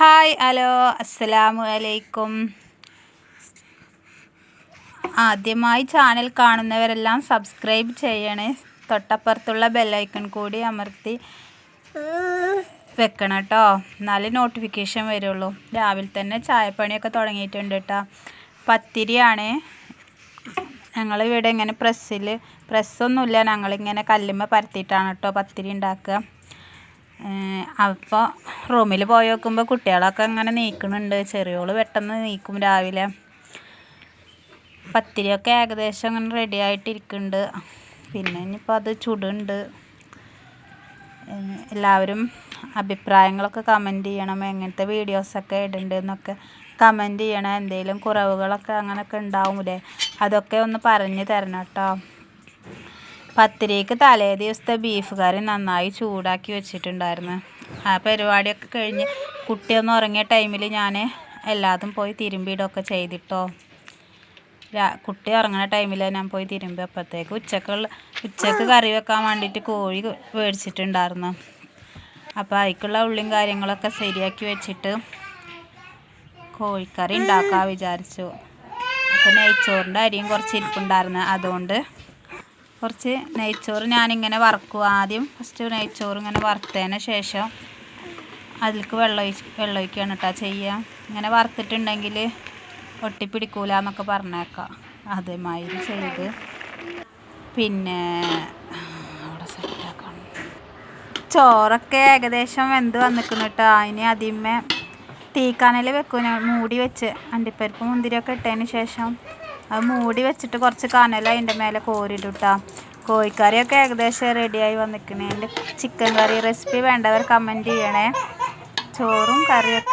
Hi hello അസ്സലാമു അലൈക്കും. ആദ്യമായി ചാനൽ കാണുന്നവരെല്ലാം സബ്സ്ക്രൈബ് ചെയ്യണേ. തൊട്ടപ്പുറത്തുള്ള ബെല്ലൈക്കൺ കൂടി അമർത്തി വെക്കണം കേട്ടോ എന്നാലേ നോട്ടിഫിക്കേഷൻ വരുള്ളൂ. രാവിലെ തന്നെ ചായപ്പണിയൊക്കെ തുടങ്ങിയിട്ടുണ്ട് കേട്ടോ പത്തിരിയാണ്. ഞങ്ങളിവിടെ ഇങ്ങനെ പ്രസ്സിൽ പ്രസ്സൊന്നുമില്ല ഞങ്ങളിങ്ങനെ കല്ലുമ്മ പരത്തിയിട്ടാണ് കേട്ടോ പത്തിരി ഉണ്ടാക്കുക. അപ്പോൾ റൂമിൽ പോയി നോക്കുമ്പോൾ കുട്ടികളൊക്കെ അങ്ങനെ നീക്കുന്നുണ്ട്. ചെറിയോൾ പെട്ടെന്ന് നീക്കും രാവിലെ. പത്തിരിയൊക്കെ ഏകദേശം അങ്ങനെ റെഡി ആയിട്ടിരിക്കുന്നുണ്ട്. പിന്നെ ഇനിയിപ്പോൾ അത് ചുടുണ്ട്. എല്ലാവരും അഭിപ്രായങ്ങളൊക്കെ കമന്റ് ചെയ്യണം. എങ്ങനത്തെ വീഡിയോസൊക്കെ ഇടുന്നുണ്ട് എന്നൊക്കെ കമന്റ് ചെയ്യണം. എന്തെങ്കിലും കുറവുകളൊക്കെ അങ്ങനെയൊക്കെ ഉണ്ടാവില്ലേ അതൊക്കെ ഒന്ന് പറഞ്ഞു തരണം കേട്ടോ പത്തിരിക്ക് തലേ ദിവസത്തെ ബീഫ് കറി നന്നായി ചൂടാക്കി വെച്ചിട്ടുണ്ടായിരുന്നു. ആ പരിപാടിയൊക്കെ കഴിഞ്ഞ് കുട്ടിയൊന്ന് ഉറങ്ങിയ ടൈമിൽ ഞാൻ എല്ലാതും പോയി തിരുമ്പിയിടൊക്കെ ചെയ്തിട്ടോ. കുട്ടി ഉറങ്ങുന്ന ടൈമിൽ ഞാൻ പോയി തിരുമ്പി. അപ്പോഴത്തേക്ക് ഉച്ചക്കുള്ള ഉച്ചയ്ക്ക് കറി വെക്കാൻ വേണ്ടിയിട്ട് കോഴി മേടിച്ചിട്ടുണ്ടായിരുന്നു അപ്പോൾ അതിക്കുള്ള ഉള്ളിയും കാര്യങ്ങളൊക്കെ ശരിയാക്കി വെച്ചിട്ട് കോഴിക്കറി ഉണ്ടാക്കാൻ വിചാരിച്ചു. അപ്പോൾ നെയ്ച്ചോറിന്റെ അരിയും കുറച്ച് ഇരിപ്പുണ്ടായിരുന്നു. അതുകൊണ്ട് കുറച്ച് നെയ്ച്ചോറ് ഞാനിങ്ങനെ വറക്കും. ആദ്യം ഫസ്റ്റ് നെയ്ച്ചോറ് ഇങ്ങനെ വറുത്തതിന് ശേഷം അതിലേക്ക് വെള്ളം ഒഴിച്ച് വെള്ളം ഒഴിക്കുകയാണ് കേട്ടോ ചെയ്യുക ഇങ്ങനെ വറുത്തിട്ടുണ്ടെങ്കിൽ ഒട്ടിപ്പിടിക്കൂല എന്നൊക്കെ പറഞ്ഞേക്കാം. അതേമാതിരി ചെയ്ത്. പിന്നെ അവിടെ സെറ്റാക്കണം ചോറൊക്കെ ഏകദേശം വെന്ത് വന്നിക്കുന്നു കേട്ടോ അതിന് അതിന്മേ തീക്കാനൽ വെക്കും. മൂടി വെച്ച് അണ്ടിപ്പരിപ്പ് മുന്തിരിയൊക്കെ ഇട്ടതിന് ശേഷം അത് മൂടി വെച്ചിട്ട് കുറച്ച് കനൽ അതിന്റെ മേലെ കോരിയിടും കേട്ടോ കോഴിക്കറിയൊക്കെ ഏകദേശം റെഡിയായി വന്നിക്കണേ എന്റെ ചിക്കൻ കറി റെസിപ്പി വേണ്ടവർ കമന്റ് ചെയ്യണേ. ചോറും കറിയൊക്കെ